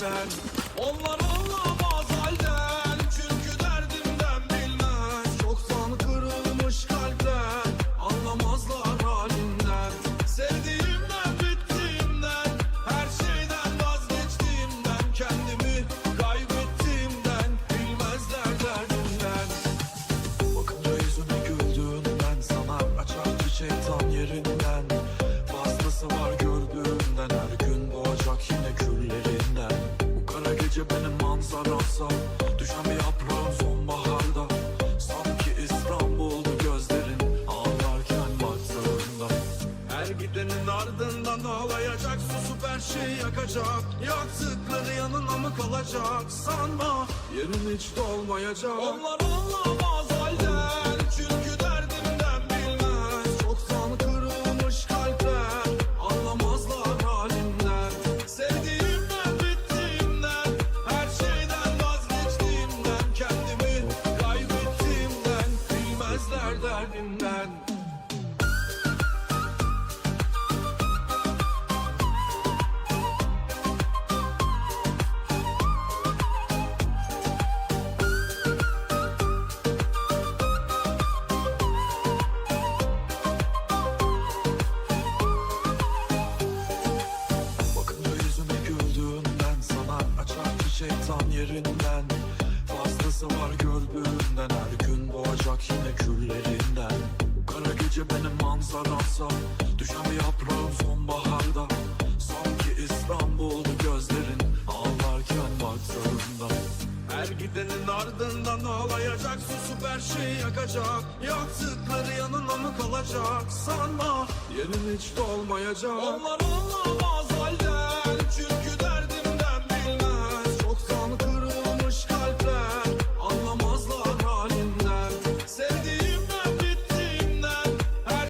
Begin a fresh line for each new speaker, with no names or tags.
derdimden Onlar benim manzaramsa Düşen bir yaprağın sonbaharda. Sanki İstanbul'du gözlerin Ağlarken baktığında. Her gidenin ardından ağlayacak Susup her şeyi yakacak. Yaktıkları yanına mı kalacak? Sanma yerin hiç dolmayacak. Onlar anlamaz halden tam yerinden. Fazlası var gördüğünden Her gün doğacak yine küllerinden. Kara gece benim manzaramsa Düşen bir yaprağın sonbaharda. Sanki İstanbul'du gözlerin Ağlarken baktığında her gidenin ardından ağlayacak Susup her şeyi yakacak. Yaktıkları yanına mı kalacak? Sanma yerin hiç dolmayacak. Onlar anlamaz